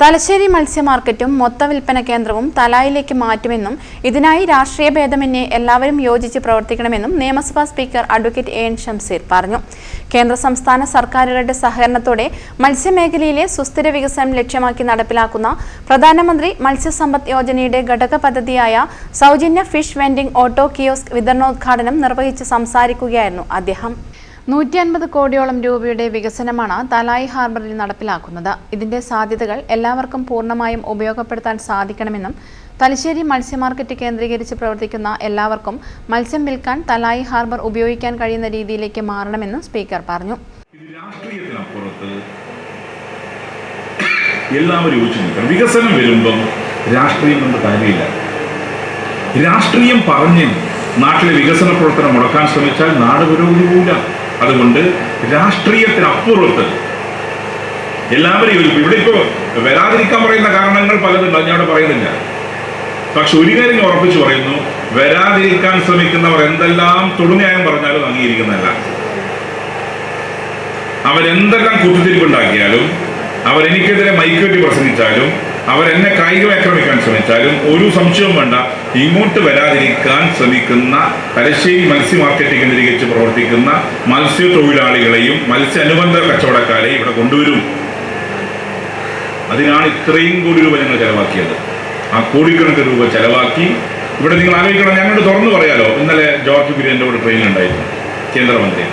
Thalassery മത്സ്യ മാർക്കറ്റും മൊത്ത വിൽപ്പന കേന്ദ്രവും തലായിലേക്ക് മാറ്റുമെന്നും ഇതിനായി രാഷ്ട്രീയ ഭേദമന്യേ എല്ലാവരും യോജിച്ച് പ്രവർത്തിക്കണമെന്നും നിയമസഭാ speaker advocate A N Shamseer പറഞ്ഞു. കേന്ദ്ര സംസ്ഥാന സർക്കാരുകളുടെ സഹകരണത്തോടെ മത്സ്യമേഖലയിലെ സുസ്ഥിര വികസനം ലക്ഷ്യമാക്കി നടപ്പിലാക്കുന്ന പ്രധാനമന്ത്രി മത്സ്യസമ്പദ് യോജനയുടെ ഘടക പദ്ധതിയായ സൗജന്യ ഫിഷ് വെൻഡിംഗ് ഓട്ടോ കിയോസ്ക് വിതരണോദ്ഘാടനം നിർവഹിച്ച് സംസാരിക്കുകയായിരുന്നു അദ്ദേഹം. നൂറ്റി അൻപത് കോടിയോളം രൂപയുടെ വികസനമാണ് തലായി ഹാർബറിൽ നടപ്പിലാക്കുന്നത്. ഇതിന്റെ സാധ്യതകൾ എല്ലാവർക്കും പൂർണമായും ഉപയോഗപ്പെടുത്താൻ സാധിക്കണമെന്നും തലശ്ശേരി മത്സ്യമാർക്കറ്റ് കേന്ദ്രീകരിച്ച് പ്രവർത്തിക്കുന്ന എല്ലാവർക്കും മത്സ്യം വിൽക്കാൻ തലായി ഹാർബർ ഉപയോഗിക്കാൻ കഴിയുന്ന രീതിയിലേക്ക് മാറണമെന്നും സ്പീക്കർ പറഞ്ഞു. വികസനം വരുമ്പം രാഷ്ട്രീയം രാഷ്ട്രീയം പറഞ്ഞ് നാട്ടിലെ വികസന പ്രവർത്തനം മുടക്കാൻ ശ്രമിച്ചാൽ നാട് പുരോഗതി പോവില്ല. അതുകൊണ്ട് രാഷ്ട്രീയത്തിനപ്പുറത്ത് എല്ലാവരും യോജിക്കും ഇവിടെ ഇപ്പോൾ വരാതിരിക്കാൻ പറയുന്ന കാരണങ്ങൾ പലതുണ്ട് ഞാൻ അവിടെ പറയുന്നില്ല. പക്ഷെ ഒരു കാര്യം ഉറപ്പിച്ചു പറയുന്നു വരാതിരിക്കാൻ ശ്രമിക്കുന്നവർ എന്തെല്ലാം തൊടുന്യായം പറഞ്ഞാലും അംഗീകരിക്കുന്നതല്ല. അവരെന്തെല്ലാം കൂട്ടുതിരിപ്പുണ്ടാക്കിയാലും അവരെനിക്കെതിരെ മൈക്കുവെട്ടി പ്രസംഗിച്ചാലും അവരെന്നെ കായികം ആക്രമിക്കാൻ ശ്രമിച്ചാലും ഒരു സംശയവും വേണ്ട ഇങ്ങോട്ട് വരാതിരിക്കാൻ ശ്രമിക്കുന്ന തലശ്ശേരി മത്സ്യ മാർക്കറ്റ് കേന്ദ്രീകരിച്ച് പ്രവർത്തിക്കുന്ന മത്സ്യ തൊഴിലാളികളെയും മത്സ്യ അനുബന്ധ കച്ചവടക്കാരെയും ഇവിടെ കൊണ്ടുവരും. അതിനാണ് ഇത്രയും കോടി രൂപ ഞങ്ങൾ ചെലവാക്കിയത്. ആ കോടിക്കണക്കിന് രൂപ ചെലവാക്കി. ഇവിടെ നിങ്ങൾ ആലോചിക്കണം ഞങ്ങളുടെ തുറന്നു പറയാലോ. ഇന്നലെ ജോർജ് കുര്യന്റെ കൂടെ ട്രെയിനിലുണ്ടായിരുന്നു കേന്ദ്രമന്ത്രി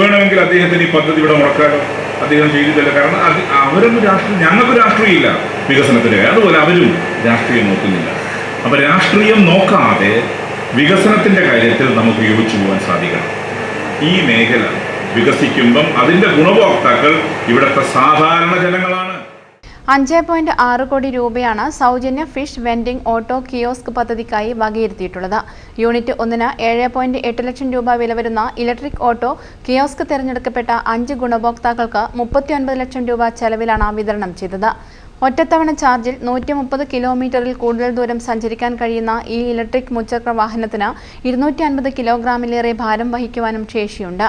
വേണമെങ്കിൽ അദ്ദേഹത്തിന് ഈ പദ്ധതി ഇവിടെ മുടക്കാലോ. അദ്ദേഹം ചെയ്തിട്ടില്ല. കാരണം അത് അവരൊന്നും രാഷ്ട്രീയം ഞങ്ങൾക്ക് രാഷ്ട്രീയമില്ല. വികസനത്തിന് അതുപോലെ അവരും രാഷ്ട്രീയം നോക്കുന്നില്ല. അപ്പോൾ രാഷ്ട്രീയം നോക്കാതെ വികസനത്തിന്റെ കാര്യത്തിൽ നമുക്ക് യോജിച്ചു പോകാൻ സാധിക്കണം. ഈ മേഖല വികസിക്കുമ്പം അതിന്റെ ഗുണഭോക്താക്കൾ ഇവിടുത്തെ സാധാരണ ജനങ്ങളാണ്. അഞ്ച് പോയിന്റ് ആറ് കോടി രൂപയാണ് സൗജന്യ ഫിഷ് വെൻഡിംഗ് ഓട്ടോ കിയോസ്ക് പദ്ധതിക്കായി വകയിരുത്തിയിട്ടുള്ളത്. യൂണിറ്റ് ഒന്നിന് ഏഴ് പോയിന്റ് എട്ട് ലക്ഷം രൂപ വില വരുന്ന ഇലക്ട്രിക് ഓട്ടോ കിയോസ്ക് തിരഞ്ഞെടുക്കപ്പെട്ട അഞ്ച് ഗുണഭോക്താക്കൾക്ക് മുപ്പത്തിയൊൻപത് ലക്ഷം രൂപ ചെലവിലാണ് വിതരണം ചെയ്തത്. ഒറ്റത്തവണ ചാർജിൽ നൂറ്റി മുപ്പത് കിലോമീറ്ററിൽ കൂടുതൽ ദൂരം സഞ്ചരിക്കാൻ കഴിയുന്ന ഈ ഇലക്ട്രിക് മുച്ചക്ര വാഹനത്തിന് ഇരുന്നൂറ്റി അൻപത് കിലോഗ്രാമിലേറെ ഭാരം വഹിക്കുവാനും ശേഷിയുണ്ട്.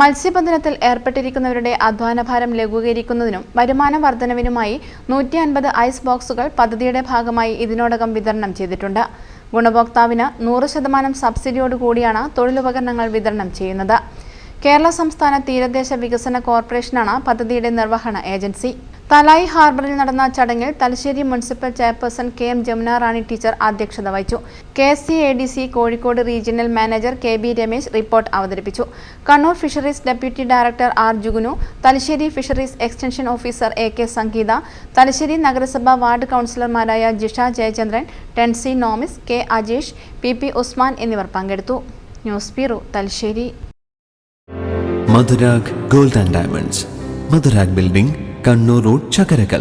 മത്സ്യബന്ധനത്തിൽ ഏർപ്പെട്ടിരിക്കുന്നവരുടെ അധ്വാനഭാരം ലഘൂകരിക്കുന്നതിനും വരുമാന വർധനവിനുമായി നൂറ്റി അൻപത് ഐസ് ബോക്സുകൾ പദ്ധതിയുടെ ഭാഗമായി ഇതിനോടകം വിതരണം ചെയ്തിട്ടുണ്ട്. ഗുണഭോക്താവിന് നൂറ് ശതമാനം സബ്സിഡിയോടുകൂടിയാണ് തൊഴിലുപകരണങ്ങൾ വിതരണം ചെയ്യുന്നത്. കേരള സംസ്ഥാന തീരദേശ വികസന കോർപ്പറേഷനാണ് പദ്ധതിയുടെ നിർവഹണ ഏജൻസി. തലായി ഹാർബറിൽ നടന്ന ചടങ്ങിൽ Thalassery municipal chairperson K M Jamuna Rani teacher അധ്യക്ഷത വഹിച്ചു. K C A D C Kozhikode regional manager K B Ramesh report അവതരിപ്പിച്ചു. Kannur fisheries deputy director R Jugunu Thalassery fisheries extension officer A K Sangeetha Thalassery നഗരസഭ ward കൗൺസിലർമാരായ Jisha Jayachandran Tency Nomis K Ajeesh P P Usman എന്നിവർ പങ്കെടുത്തു. News bureau Thalassery. Gold and diamonds. Building Kannur road Chakkarakkal.